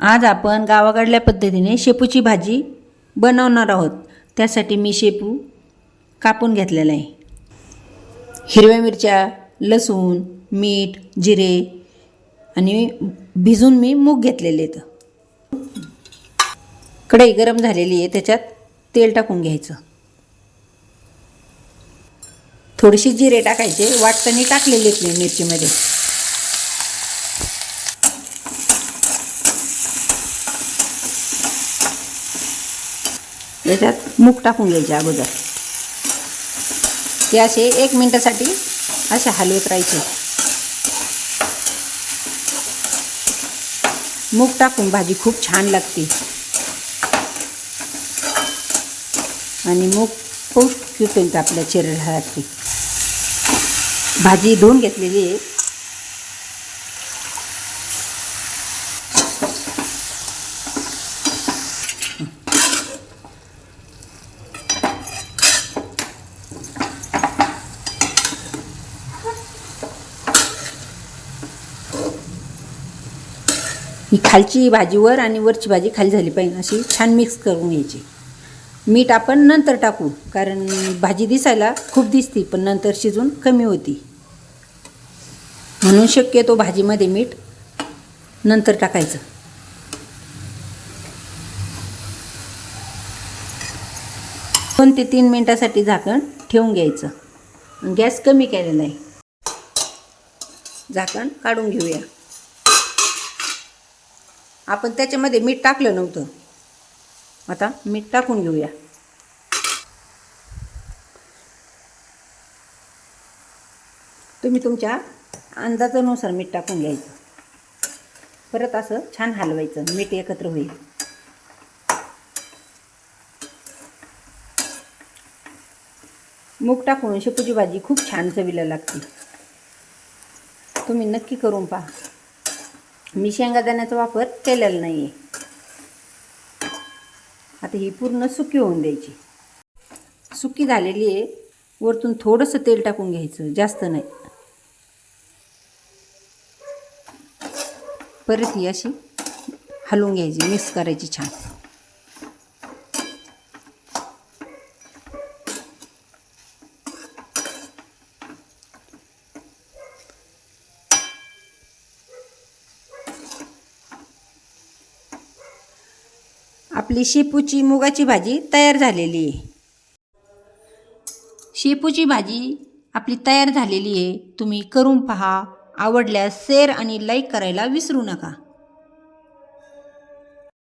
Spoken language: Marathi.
आज आपण गावाकडल्या पद्धतीने शेपूची भाजी बनवणार आहोत. त्यासाठी मी शेपू कापून घेतलेला आहे. हिरव्या मिरच्या लसूण मीठ जिरे आणि भिजून मी मूग घेतलेले आहेत. कढई गरम झालेली आहे त्याच्यात तेल टाकून घ्यायचं. थोडीशी जिरे टाकायचे वाटताना टाकलेले आहेत मी मिरचीमध्ये. याच्यात मूग टाकून घ्यायचे अगोदर. ते असे एक मिनटासाठी असे हलवत राहायचे. मूग टाकून भाजी खूप छान लागते. आणि मूग खूप पौष्टिक आपल्या शरीरासाठी भाजी धुवून घेतलेली आहे. ही खालची भाजी वर आणि वरची भाजी खाली झाली पाहिजे. अशी छान मिक्स करून घ्यायची. मीठ आपण नंतर टाकू कारण भाजी दिसायला खूप दिसती पण नंतर शिजून कमी होती. म्हणून शक्यतो भाजीमध्ये मीठ नंतर टाकायचं. दोन ते तीन मिनटासाठी झाकण ठेवून घ्यायचं. गॅस कमी केलेला आहे. झाकण काढून घेऊया. आपण त्याच्यामध्ये मीठ टाकलं नव्हतं. आता मीठ टाकून घेऊया. तुम्ही तुमच्या अंदाजानुसार मीठ टाकून घ्यायचं. परत असं छान हलवायचं. मीठ एकत्र होईल. मूग टाकून शेपूची भाजी खूप छान चवीला लागते. तुम्ही नक्की करून पहा. मी शेंगादाण्याचा वापर केलेला नाही आहे आता ही पूर्ण सुकी होऊन द्यायची. सुकी झालेली आहे. वरतून थोडंसं तेल टाकून घ्यायचं जास्त नाही. परत ही अशी हलवून घ्यायची मिक्स करायची छान. आपली शेपूची मुगाची भाजी तयार झालेली आहे. शेपूची भाजी आपली तयार झालेली आहे. तुम्ही करून पहा. आवडल्यास शेअर आणि लाईक करायला विसरू नका.